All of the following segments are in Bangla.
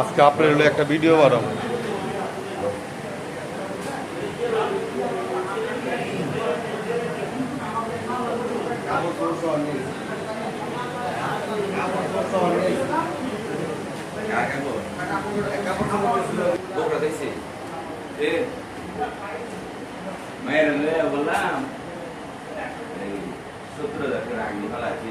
আজকে আপনার হলো একটা ভিডিও বানাবো। মায়ের বললাম এই সত্তর আগে ভালো আছে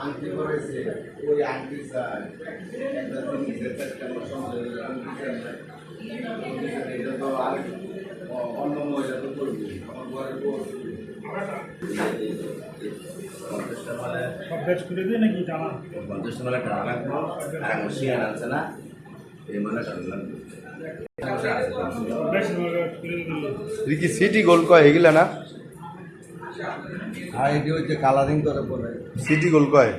আংটি করেছে ওই আংটি চাই একটা জিনিস একটা আমার সমাজের আংটি চাই না। এটা তো আর অন্য মহিলা তো করবে আমার ঘরের বউ পঞ্চাশটা মানে টাকা লাগবে আর আমার শিয়ার আছে না? মানে সিটি গোল্ড কয় এগুলা না? আর এটি হচ্ছে কালারিং করে পরে। সিটি গোল কয়।